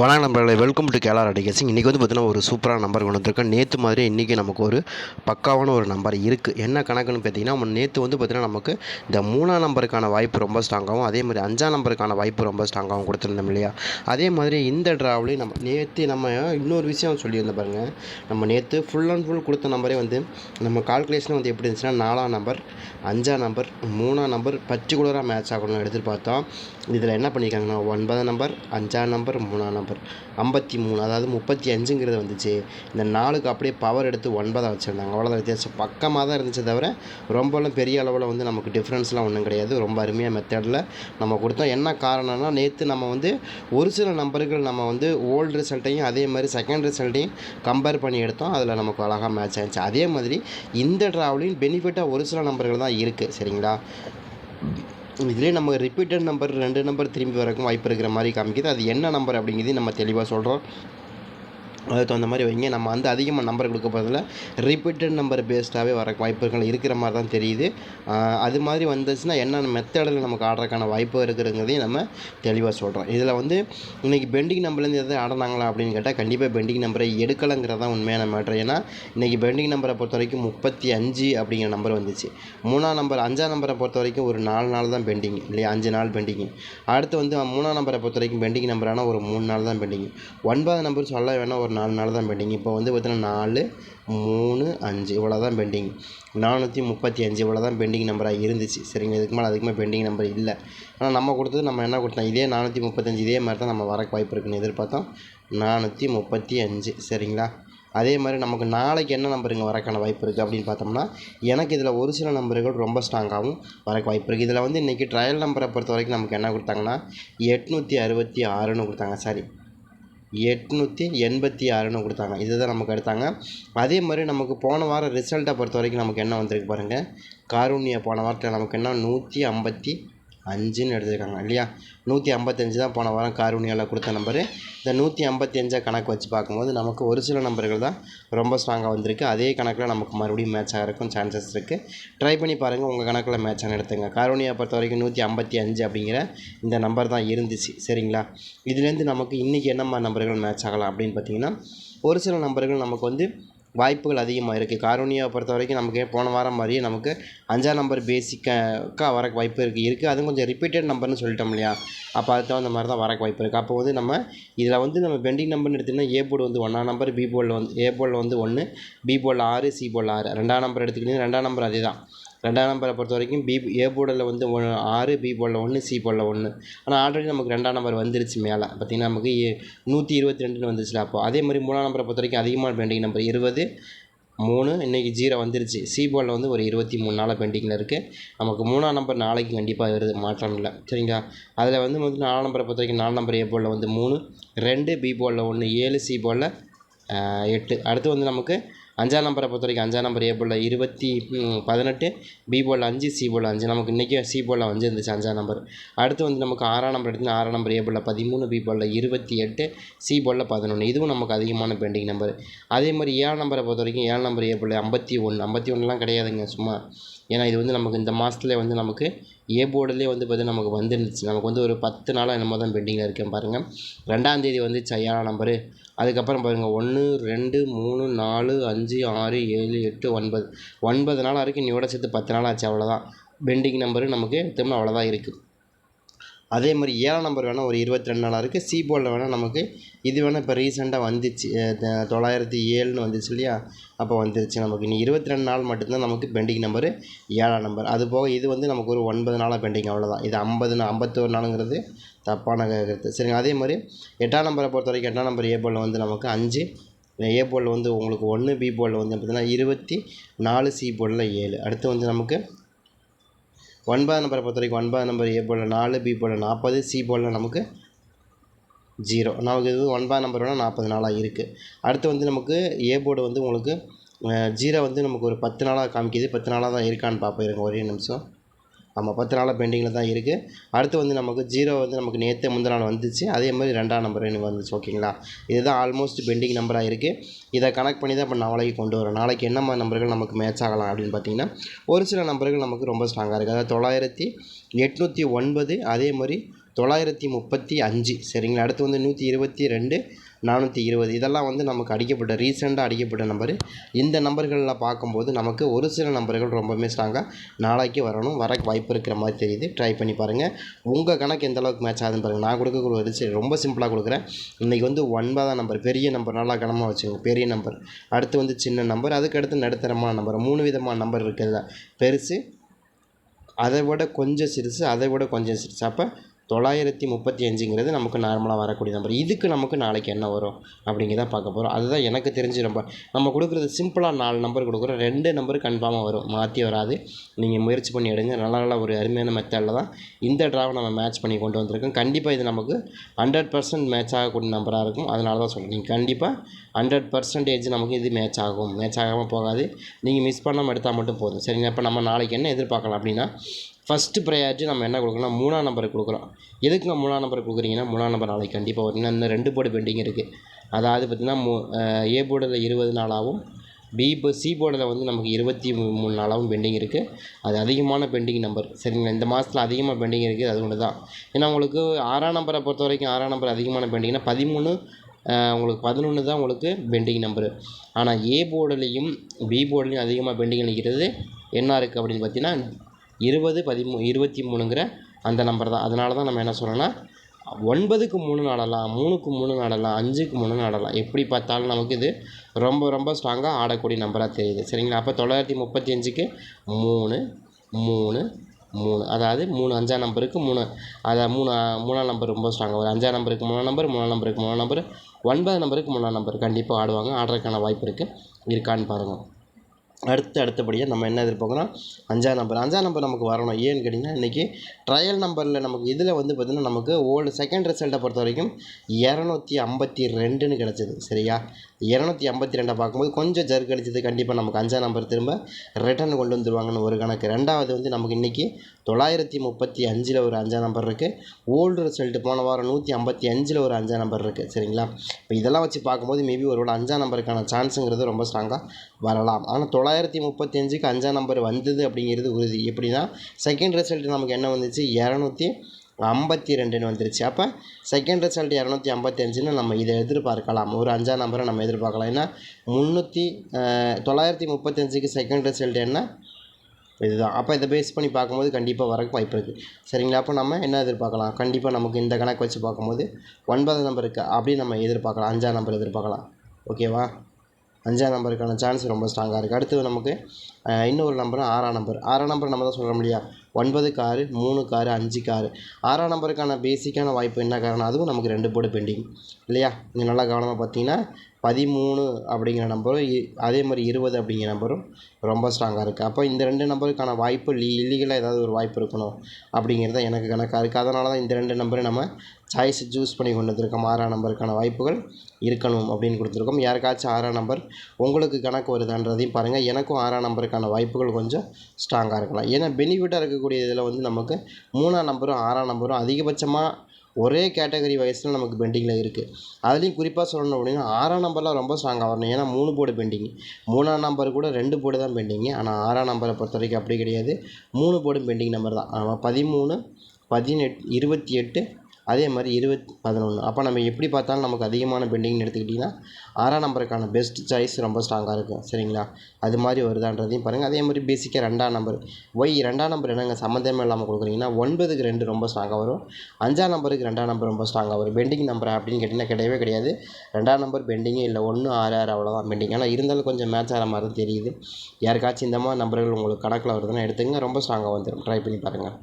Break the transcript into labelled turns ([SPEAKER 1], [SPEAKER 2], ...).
[SPEAKER 1] வணக்கம் நண்பர்களே welcome to கேலார் அடிகேசிங். இன்றைக்கி வந்து பார்த்தீங்கன்னா ஒரு சூப்பரான நம்பர் கொண்டு வந்திருக்கேன். நேற்று மாதிரி இன்றைக்கி நமக்கு ஒரு பக்காவான ஒரு நம்பர் இருக்குது என்ன கணக்குன்னு பார்த்தீங்கன்னா நம்ம நேற்று வந்து பார்த்தீங்கன்னா நமக்கு இந்த மூணாம் நம்பருக்கான வாய்ப்பு ரொம்ப ஸ்ட்ராங்காகவும் அதே மாதிரி அஞ்சாம் நம்பருக்கான வாய்ப்பு ரொம்ப ஸ்ட்ராங்காகவும் கொடுத்துருந்தோம் இல்லையா? அதே மாதிரி இந்த ட்ராவ்லையும் நம்ம நேற்று நம்ம இன்னொரு விஷயம் சொல்லியிருந்தோம் பாருங்கள் நம்ம நேற்று ஃபுல் அண்ட் ஃபுல் கொடுத்த நம்பரே வந்து நம்ம கால்குலேஷன் வந்து எப்படி இருந்துச்சுன்னா நாலாம் நம்பர் அஞ்சாம் நம்பர் மூணாம் நம்பர் பர்டிகுலராக மேட்ச் ஆகணும்னு எடுத்துகிட்டு பார்த்தோம். இதில் என்ன பண்ணியிருக்காங்கன்னா ஒன்பதாம் நம்பர் அஞ்சாம் நம்பர் மூணாம் நம்பர் ஐம்பத்தி மூணு அதாவது முப்பத்தி அஞ்சுங்கிறது வந்துச்சு. இந்த நாலுக்கு அப்படியே பவர் எடுத்து ஒன்பதாக வச்சுருந்தாங்க. அவ்வளோதான் வித்தியாசம். பக்கமாக தான் இருந்துச்சு தவிர ரொம்பலாம் பெரிய அளவில் வந்து நமக்கு டிஃப்ரென்ஸ்லாம் ஒன்றும் கிடையாது. ரொம்ப அருமையாக மெத்தடில் நம்ம கொடுத்தோம். என்ன காரணம்னா நேற்று நம்ம வந்து ஒரு சில நம்பர்கள் நம்ம வந்து ஓல்டு ரிசல்ட்டையும் அதே மாதிரி செகண்ட் ரிசல்ட்டையும் கம்பேர் பண்ணி எடுத்தோம். அதில் நமக்கு அழகாக மேட்ச் ஆயிடுச்சு. அதே மாதிரி இந்த ட்ராவலிங் பெனிஃபிட்டாக ஒரு சில நம்பர்கள் தான் இருக்குது சரிங்களா? இதுலேயே நம்ம ரிப்பீட்டட் நம்பர் ரெண்டு நம்பர் திரும்பி வரக்கும் வாய்ப்பு இருக்கிற மாதிரி காமிக்குது. அது என்ன நம்பர் அப்படிங்கிறது நம்ம தெளிவாக சொல்கிறோம் அதுக்கு தகுந்த மாதிரி வைங்க. நம்ம வந்து அதிகமாக நம்பர் கொடுக்க போகிறதில்ல ரிப்பீட்டட் நம்பர் பேஸ்டாகவே வர வாய்ப்புகள் இருக்கிற மாதிரி தான் தெரியுது. அது மாதிரி வந்துச்சுன்னா என்னென்ன மெத்தடில் நமக்கு ஆடுறதுக்கான வாய்ப்பு இருக்குதுங்கிறதையும் நம்ம தெளிவாக சொல்கிறோம் இதில் வந்து இன்றைக்கி பெண்டிங் நம்பர்லேருந்து எதாவது ஆடினாங்களா அப்படின்னு கேட்டால் கண்டிப்பாக பெண்டிங் நம்பரை எடுக்கலைங்கிறது தான் உண்மையான மேட்ரு ஏன்னா இன்றைக்கி பெண்டிங் நம்பரை பொறுத்த வரைக்கும் முப்பத்தி அஞ்சு அப்படிங்கிற நம்பர் வந்துச்சு. மூணாம் நம்பர் அஞ்சாம் நம்பரை பொறுத்த வரைக்கும் ஒரு நாலு நாள் தான் பெண்டிங் இல்லையா? அஞ்சு நாள் பெண்டிங் அடுத்து வந்து மூணாம் நம்பரை பொறுத்த வரைக்கும் பெண்டிங் நம்பரான ஒரு மூணு நாள் தான் பெண்டிங் ஒன்பதாம் நம்பர் சொல்ல வேணால் ஒரு நாலு நாள் தான் பெண்டிங். இப்போ வந்து பார்த்தீங்கன்னா நாலு மூணு அஞ்சு இவ்வளோ தான் பெண்டிங். நானூற்றி முப்பத்தி அஞ்சு இவ்வளோ தான் பெண்டிங் நம்பராக இருந்துச்சு. சரிங்க இதுக்கு மேலே அதுக்கு மேலே பெண்டிங் நம்பர் இல்லை. ஆனால் நம்ம கொடுத்தது நம்ம என்ன கொடுத்தோம்? இதே நானூற்றி முப்பத்தஞ்சு இதே மாதிரி தான் நம்ம வரக்கு வாய்ப்பு இருக்குன்னு எதிர்பார்த்தோம். நானூற்றி முப்பத்தி அஞ்சு. சரிங்களா? அதே மாதிரி நமக்கு நாளைக்கு என்ன நம்பருங்க வரக்கான வாய்ப்பு இருக்குது அப்படின்னு பார்த்தோம்னா எனக்கு இதில் ஒரு சில நம்பர்கள் ரொம்ப ஸ்ட்ராங்காகவும் வரக்கு வாய்ப்பு இருக்குது இதில் வந்து இன்றைக்கி ட்ரையல் நம்பரை பொறுத்த வரைக்கும் நமக்கு என்ன கொடுத்தாங்கன்னா எட்நூற்றி அறுபத்தி ஆறுன்னு கொடுத்தாங்க. சாரி. எட்நூற்றி எண்பத்தி ஆறுன்னு கொடுத்தாங்க. இதுதான் நமக்கு எடுத்தாங்க அதே மாதிரி நமக்கு போன வாரம் ரிசல்ட்டை பொறுத்த வரைக்கும் நமக்கு என்ன வந்திருக்கு பாருங்கள் காரூண்யா போன வாரத்தில் நமக்கு என்ன? நூற்றி ஐம்பத்தி அஞ்சுன்னு எடுத்துருக்காங்க இல்லையா? நூற்றி ஐம்பத்தஞ்சு தான் போன வாரம் காரூணியாவில் கொடுத்த நம்பரு. இந்த நூற்றி ஐம்பத்தி கணக்கு வச்சு பார்க்கும்போது நமக்கு ஒரு சில நம்பர்கள் தான் ரொம்ப ஸ்ட்ராங்காக வந்திருக்கு. அதே கணக்கில் நமக்கு மறுபடியும் மேட்ச் ஆகிறக்கும் சான்சஸ் இருக்குது ட்ரை பண்ணி பாருங்கள் உங்கள் கணக்கில் மேட்ச் ஆன எடுத்துங்க. காரூணியா பொறுத்த வரைக்கும் நூற்றி ஐம்பத்தி அஞ்சு அப்படிங்கிற இந்த நம்பர் தான் இருந்துச்சு சரிங்களா? இதுலேருந்து நமக்கு இன்றைக்கி என்னம்மா நம்பர்கள் மேட்ச் ஆகலாம் அப்படின்னு பார்த்தீங்கன்னா ஒரு சில நம்பர்கள் நமக்கு வந்து வாய்ப்புகள் அதிகமாக இருக்குது காரோனியாவை பொறுத்த வரைக்கும் நமக்கு போன வாரம் மாதிரியே நமக்கு அஞ்சாம் நம்பர் பேசிக்காக வரக்கு வாய்ப்பு இருக்குது இருக்குது அதுவும் கொஞ்சம் ரிப்பீட்டட் நம்பர்னு சொல்லிட்டோம் இல்லையா? அப்போ அதுக்கு தகுந்த மாதிரி தான் வர வாய்ப்பு இருக்குது அப்போ வந்து நம்ம இதில் வந்து நம்ம பெண்டிங் நம்பர்னு எடுத்திங்கன்னா ஏ போர்டு வந்து ஒன்றாம் நம்பர் பி போர்டில் வந்து ஏ போர்டில் வந்து ஒன்று பி போர்டில் ஆறு சி போர்டில் ஆறு. ரெண்டாம் நம்பர் எடுத்துக்கிட்டிங்கன்னா ரெண்டாம் நம்பர் அதே தான் ரெண்டாம் நம்பரை பொறுத்த வரைக்கும் பி ஏ போர்டில் வந்து ஒன்று ஆறு பி போர்டில் ஒன்று சி போர்டில் ஒன்று ஆனால் ஆல்ரெடி நமக்கு ரெண்டாம் நம்பர் வந்துருச்சு மேலே. பார்த்திங்கன்னா நமக்கு ஏ- நூற்றி இருபத்தி ரெண்டுன்னு வந்துச்சுல அப்போ அதே மாதிரி மூணாம் நம்பரை பொறுத்த வரைக்கும் அதிகமான பெண்டிங் நம்பர் இருபது மூணு இன்றைக்கி ஜீரோ வந்துருச்சு. சி போர்டில் வந்து ஒரு இருபத்தி மூணு நாளாக பெண்டிங்கில் இருக்குது நமக்கு மூணாம் நம்பர் நாளைக்கு கண்டிப்பாக வருது. மாற்றம் இல்லை. சரிங்களா? அதில் வந்து வந்து நாலாம் நம்பரை பொறுத்த வரைக்கும் நாலு நம்பர் ஏ போர்டில் வந்து மூணு ரெண்டு பி போர்டில் ஒன்று ஏழு சி போர்டில் எட்டு. அடுத்து வந்து நமக்கு அஞ்சாம் நம்பரை பொறுத்த வரைக்கும் அஞ்சாம் நம்பர் ஏ போர்டில் இருபத்தி பதினெட்டு பி போர்டில் அஞ்சு சி போர்டில் அஞ்சு. நமக்கு இன்றைக்கி சி போர்டில் அஞ்சு இருந்துச்சு அஞ்சாம் நம்பர் அடுத்து வந்து நமக்கு ஆறாம் நம்பர் எடுத்து ஆறாம் நம்பர் ஏ போர்டில் பதிமூணு பி போர்டில் இருபத்தி எட்டு சி போர்டில் பதினொன்று இதுவும் நமக்கு அதிகமான பெண்டிங் நம்பர் அதே மாதிரி ஏழாம் நம்பரை பொறுத்த வரைக்கும் ஏழாம் நம்பர் ஏ போர்டில் ஐம்பத்தி ஒன்று ஐம்பத்தி ஒன்றுலாம் கிடையாதுங்க சும்மா. ஏன்னா இது வந்து நமக்கு இந்த மாதத்துல வந்து நமக்கு ஏ போர்டுலேயே வந்து பார்த்தீங்கன்னா நமக்கு வந்துருந்துச்சு. நமக்கு வந்து ஒரு பத்து நாளாக என்னமோ தான் பெண்டிங்கில் இருக்கேன் பாருங்கள் ரெண்டாம் தேதி வந்துச்சு ஏழாம் நம்பரு. அதுக்கப்புறம் பாருங்கள் ஒன்று ரெண்டு மூணு நாலு அஞ்சு ஆறு ஏழு எட்டு ஒன்பது. ஒன்பது நாள் வரைக்கும் இன்னையோட சேர்த்து பத்து நாள் ஆச்சு அவ்வளோதான் பெண்டிங் நம்பரு நமக்கு திரும்ப அவ்வளோதான் இருக்குது அதே மாதிரி ஏழாம் நம்பர் வேணால் ஒரு இருபத்தி ரெண்டு நாளாக இருக்குது சி போர்டில் வேணால் நமக்கு இது வேணால் இப்போ ரீசெண்டாக வந்துச்சு. தொள்ளாயிரத்தி ஏழுன்னு வந்துச்சு இல்லையா? அப்போ வந்துருச்சு நமக்கு. இனி இருபத்தி ரெண்டு நாள் மட்டும்தான் நமக்கு பெண்டிங் நம்பரு ஏழாம் நம்பர் அது போக இது வந்து நமக்கு ஒரு ஒன்பது நாளாக பெண்டிங் அவ்வளோதான் இது ஐம்பது ஐம்பத்தோரு நாளுங்கிறது தப்பான கருத்து. சரிங்க அதே மாதிரி எட்டாம் நம்பரை பொறுத்த வரைக்கும் எட்டாம் நம்பர் ஏ போர்டில் வந்து நமக்கு அஞ்சு ஏ போர்டில் வந்து உங்களுக்கு ஒன்று பி போர்டில் வந்து பார்த்தீங்கன்னா இருபத்தி நாலு சி போர்டில் ஏழு. அடுத்து வந்து நமக்கு ஒன்பதாம் நம்பரை பொறுத்த வரைக்கும் ஒன்பதாம் நம்பர் ஏ போல் நாலு பி போல் நாற்பது சி போல் நமக்கு ஜீரோ நமக்கு இது ஒன்பதாம் நம்பர் வேணால் நாற்பது நாளாக இருக்குது அடுத்து வந்து நமக்கு ஏ போர்டு வந்து உங்களுக்கு ஜீரோ வந்து நமக்கு ஒரு பத்து நாளாக காமிக்குது. பத்து நாளாக தான் இருக்கான்னு பார்ப்போம். இருங்க ஒரே நிமிஷம். ஆமாம் பத்து நாளாக பெண்டிங்கில் தான் இருக்குது அடுத்து வந்து நமக்கு ஜீரோ வந்து நமக்கு நேற்று முந்தின நாள் வந்துச்சு. அதே மாதிரி ரெண்டாம் நம்பர் எனக்கு வந்துச்சு ஓகேங்களா இதுதான் ஆல்மோஸ்ட் பெண்டிங் நம்பராக இருக்குது இதை கனெக்ட் பண்ணி தான் இப்போ நாளைக்கு கொண்டு வரோம். நாளைக்கு என்ன மாதிரி நம்பர்கள் நமக்கு மேட்ச் ஆகலாம் அப்படின்னு பார்த்தீங்கன்னா ஒரு சில நம்பர்கள் நமக்கு ரொம்ப ஸ்ட்ராங்காக இருக்குது அதாவது தொள்ளாயிரத்தி எட்நூற்றி ஒன்பது அதே மாதிரி தொள்ளாயிரத்தி முப்பத்தி அஞ்சு சரிங்களா? அடுத்து வந்து நூற்றி இருபத்தி ரெண்டு நானூற்றி இருபது. இதெல்லாம் வந்து நமக்கு அடிக்கப்பட்ட ரீசெண்டாக அடிக்கப்பட்ட நம்பரு இந்த நம்பர்களில் பார்க்கும்போது நமக்கு ஒரு சில நம்பர்கள் ரொம்பவுமே ஸ்ட்ராங்காக நாளைக்கு வரணும் வர வாய்ப்பு இருக்கிற மாதிரி தெரியுது. ட்ரை பண்ணி பாருங்கள் உங்கள் கணக்கு எந்த அளவுக்கு மேட்ச் ஆகுதுன்னு பாருங்கள் நான் கொடுக்கக்கூடிய வரிசை ரொம்ப சிம்பிளாக கொடுக்குறேன். இன்றைக்கி வந்து ஒன்பதாம் நம்பர் பெரிய நம்பர் நல்லா கனமாக வச்சுக்கோங்க. பெரிய நம்பர் அடுத்து வந்து சின்ன நம்பர் அதுக்கு அடுத்து நடுத்தரமான நம்பர் மூணு விதமான நம்பர் இருக்குதுல பெருசு அதை விட கொஞ்சம் சிறுசு அதை விட கொஞ்சம் சிறுசு. அப்போ தொள்ளாயிரத்தி முப்பத்தி அஞ்சுங்கிறது நமக்கு நார்மலாக வரக்கூடிய நம்பர் இதுக்கு நமக்கு நாளைக்கு என்ன வரும் அப்படிங்கிறத பார்க்க போகிறோம் அதுதான் எனக்கு தெரிஞ்சு ரொம்ப நம்ம கொடுக்குறது சிம்பிளாக நாலு நம்பர் கொடுக்குறோம். ரெண்டு நம்பர் கன்ஃபார்மாக வரும். மாற்றி வராது. நீங்கள் முயற்சி பண்ணி எடுங்க. நல்ல நல்ல ஒரு அருமையான மெத்தடில் தான் இந்த ட்ராவை நம்ம மேட்ச் பண்ணி கொண்டு வந்திருக்கோம். கண்டிப்பாக இது நமக்கு ஹண்ட்ரட் பர்சன்ட் மேட்ச் ஆகக்கூடிய நம்பராக இருக்கும். அதனால தான் சொல்கிறேன் நீங்கள் கண்டிப்பாக ஹண்ட்ரட் பர்சன்டேஜ் நமக்கு இது மேட்ச் ஆகும். மேட்ச் ஆகாமல் போகாது. நீங்கள் மிஸ் பண்ணாமல் எடுத்தால் மட்டும் போதும். சரிங்க இப்போ நம்ம நாளைக்கு என்ன எதிர்பார்க்கலாம் அப்படின்னா ஃபஸ்ட்டு ப்ரையாரிட்டி நம்ம என்ன கொடுக்கணும் மூணாம் நம்பருக்கு கொடுக்குறோம் எதுக்குங்க மூணாம் நம்பர் கொடுக்குறீங்கன்னா மூணாம் நம்பர் நாளைக்கு கண்டிப்பாக வரும் இன்னும் ரெண்டு போர்டு பெண்டிங் இருக்குது அதாவது பார்த்திங்கன்னா மூ ஏ போர்டில் இருபது நாளாகவும் பி இப்போ சி போர்டில் வந்து நமக்கு இருபத்தி மூணு நாளாகவும் பெண்டிங் இருக்குது அது அதிகமான பெண்டிங் நம்பர் சரிங்களா? இந்த மாதத்தில் அதிகமாக பெண்டிங் இருக்குது அது ஒன்று தான் ஏன்னா உங்களுக்கு ஆறாம் நம்பரை பொறுத்த வரைக்கும் ஆறாம் நம்பர் அதிகமான பெண்டிங்னா பதிமூணு உங்களுக்கு பதினொன்று தான் உங்களுக்கு பெண்டிங் நம்பரு ஆனால் ஏ போர்டுலேயும் பி போர்டுலேயும் அதிகமாக பெண்டிங் நிற்கிறது என்ன இருக்குது அப்படின்னு பார்த்தீங்கன்னா இருபது பதிமூ இருபத்தி மூணுங்கிற அந்த நம்பர் தான். அதனால தான் நம்ம என்ன சொல்கிறோன்னா ஒன்பதுக்கு மூணு நாடலாம் மூணுக்கு மூணு நாடலாம் அஞ்சுக்கு மூணு நாடலாம். எப்படி பார்த்தாலும் நமக்கு இது ரொம்ப ரொம்ப ஸ்ட்ராங்காக ஆடக்கூடிய நம்பராக தெரியுது. சரிங்களா? அப்போ தொள்ளாயிரத்தி முப்பத்தி அஞ்சுக்கு மூணு மூணு மூணு. அதாவது மூணு அஞ்சாம் நம்பருக்கு மூணு. அதாவது மூணு மூணாம் நம்பர் ரொம்ப ஸ்ட்ராங்காக வரும். அஞ்சாம் நம்பருக்கு மூணாம் நம்பர் மூணாம் நம்பருக்கு மூணாம் நம்பர் ஒன்பது நம்பருக்கு மூணாம் நம்பர் கண்டிப்பாக ஆடுவாங்க. ஆடுறதுக்கான வாய்ப்பு இருக்குது இருக்கான்னு பாருங்கள் அடுத்து அடுத்தபடியாக நம்ம என்ன எதிர்பார்க்குறோம்? அஞ்சாம் நம்பர் அஞ்சாம் நம்பர் நமக்கு வரணும். ஏன்னு கேட்டிங்கன்னா இன்றைக்கி ட்ரையல் நம்பரில் நமக்கு இதில் வந்து பார்த்திங்கன்னா நமக்கு ஓல்டு செகண்ட் ரிசல்ட்டை பொறுத்த வரைக்கும் இரநூத்தி ஐம்பத்தி ரெண்டுன்னு கிடச்சிது. சரியா? இரநூத்தி ஐம்பத்தி ரெண்டை பார்க்கும்போது கொஞ்சம் ஜர்க் அடிச்சது கண்டிப்பாக நமக்கு அஞ்சாம் நம்பர் திரும்ப ரிட்டர்ன் கொண்டு வந்துடுவாங்கன்னு ஒரு கணக்கு. ரெண்டாவது வந்து நமக்கு இன்றைக்கி தொள்ளாயிரத்தி முப்பத்தி அஞ்சில் ஒரு அஞ்சாம் நம்பர் இருக்குது ஓல்டு ரிசல்ட்டு போன வாரம் நூற்றி ஐம்பத்தி அஞ்சில் ஒரு அஞ்சாம் நம்பர் இருக்குது சரிங்களா? இப்போ இதெல்லாம் வச்சு பார்க்கும்போது மேபி ஒரு அஞ்சாம் நம்பருக்கான சான்ஸுங்கிறது ரொம்ப ஸ்ட்ராங்காக வரலாம். ஆனால் தொள்ளாயிரத்தி முப்பத்தி அஞ்சுக்கு அஞ்சாம் நம்பர் வந்தது அப்படிங்கிறது உறுதி. எப்படின்னா செகண்ட் ரிசல்ட் நமக்கு என்ன வந்துச்சு? இரநூத்தி ஐம்பத்தி ரெண்டுன்னு வந்துருச்சு. அப்போ செகண்ட் ரிசல்ட் இரநூத்தி ஐம்பத்தஞ்சுன்னு நம்ம இதை எதிர்பார்க்கலாம். ஒரு அஞ்சாம் நம்பரை நம்ம எதிர்பார்க்கலாம். ஏன்னா முந்நூற்றி தொள்ளாயிரத்தி முப்பத்தஞ்சுக்கு செகண்ட் ரிசல்ட் என்ன? இதுதான். அப்போ இதை பேஸ் பண்ணி பார்க்கும்போது கண்டிப்பாக வரக்கு வாய்ப்பு இருக்குது சரிங்களா? அப்போ நம்ம என்ன எதிர்பார்க்கலாம்? கண்டிப்பாக நமக்கு இந்த கணக்கு வச்சு பார்க்கும்போது ஒன்பது நம்பருக்கு அப்படி நம்ம எதிர்பார்க்கலாம். அஞ்சாம் நம்பர் எதிர்பார்க்கலாம். ஓகேவா அஞ்சாம் நம்பருக்கான சான்ஸ் ரொம்ப ஸ்ட்ராங்காக இருக்குது அடுத்தது நமக்கு இன்னொரு நம்பர் ஆறாம் நம்பர் ஆறாம் நம்பர் நம்ம தான் சொல்ல முடியா? ஒன்பது காரு மூணு காரு அஞ்சு காரு. ஆறாம் நம்பருக்கான பேசிக்கான வாய்ப்பு என்ன காரணம்? அதுவும் நமக்கு ரெண்டு போர்டு பெண்டிங் இல்லையா? நீங்கள் நல்லா கவனமாக பார்த்தீங்கன்னா பதிமூணு அப்படிங்கிற நம்பரும் அதே மாதிரி இருபது அப்படிங்கிற நம்பரும் ரொம்ப ஸ்ட்ராங்காக இருக்குது அப்போ இந்த ரெண்டு நம்பருக்கான வாய்ப்பு லீ இல்லீகலாக ஏதாவது ஒரு வாய்ப்பு இருக்கணும் அப்படிங்கிறது எனக்கு கணக்காக இருக்குது அதனால தான் இந்த ரெண்டு நம்பரும் நம்ம சாய்ஸ் சூஸ் பண்ணி கொண்டு வந்திருக்கோம். ஆறாம் நம்பருக்கான வாய்ப்புகள் இருக்கணும் அப்படின்னு கொடுத்துருக்கோம். யாருக்காச்சும் ஆறாம் நம்பர் உங்களுக்கு கணக்கு வருதான்றதையும் பாருங்கள் எனக்கும் ஆறாம் நம்பருக்கான வாய்ப்புகள் கொஞ்சம் ஸ்ட்ராங்காக இருக்கலாம். ஏன்னா பெனிஃபிட்டாக இருக்கக்கூடிய இதில் வந்து நமக்கு மூணாம் நம்பரும் ஆறாம் நம்பரும் அதிகபட்சமாக ஒரே கேட்டகரி வயசில் நமக்கு பெண்டிங்கில் இருக்குது அதுலேயும் குறிப்பாக சொல்லணும் அப்படின்னா ஆறாம் நம்பர்லாம் ரொம்ப ஸ்ட்ராங்காக வரணும். ஏன்னா மூணு போர்டு பெண்டிங். மூணாம் நம்பர் கூட ரெண்டு போர்டு தான் பெண்டிங்கு ஆனால் ஆறாம் நம்பரை பொறுத்த வரைக்கும் அப்படி கிடையாது. மூணு போர்டு பெண்டிங் நம்பர் தான். பதிமூணு பதினெட் இருபத்தி எட்டு அதே மாதிரி இருபத்தி பதினொன்று அப்போ நம்ம எப்படி பார்த்தாலும் நமக்கு அதிகமான பெண்டிங்னு எடுத்துக்கிட்டிங்கன்னா ஆறாம் நம்பருக்கான பெஸ்ட் சாய்ஸ் ரொம்ப ஸ்ட்ராங்காக இருக்கும். சரிங்களா? அது மாதிரி வருதான்றதையும் பாருங்கள் அதே மாதிரி பேசிக்காக ரெண்டாம் நம்பர். ஒய் ரெண்டாம் நம்பர் என்னங்க? சம்மந்தமே இல்லாமல் கொடுக்குறீங்கன்னா ஒன்பதுக்கு ரெண்டு ரொம்ப ஸ்ட்ராங்காக வரும். அஞ்சாம் நம்பருக்கு ரெண்டாம் நம்பர் ரொம்ப ஸ்ட்ராங்காக வரும். பெண்டிங் நம்பர் அப்படின்னு கேட்டிங்கன்னா கிடையவே கிடையாது. ரெண்டாம் நம்பர் பெண்டிங்கே இல்லை. ஒன்று ஆறு ஆறு அவ்வளோதான் பெண்டிங் ஆனால் இருந்தாலும் கொஞ்சம் மேட்ச் ஆகிற மாதிரி தான் தெரியுது. யாருக்காச்சும் இந்த மாதிரி நம்பர்கள் உங்களுக்கு கணக்கில் வருதுன்னா எடுத்துங்க ரொம்ப ஸ்ட்ராங்காக வந்துடும் ட்ரை பண்ணி பாருங்கள்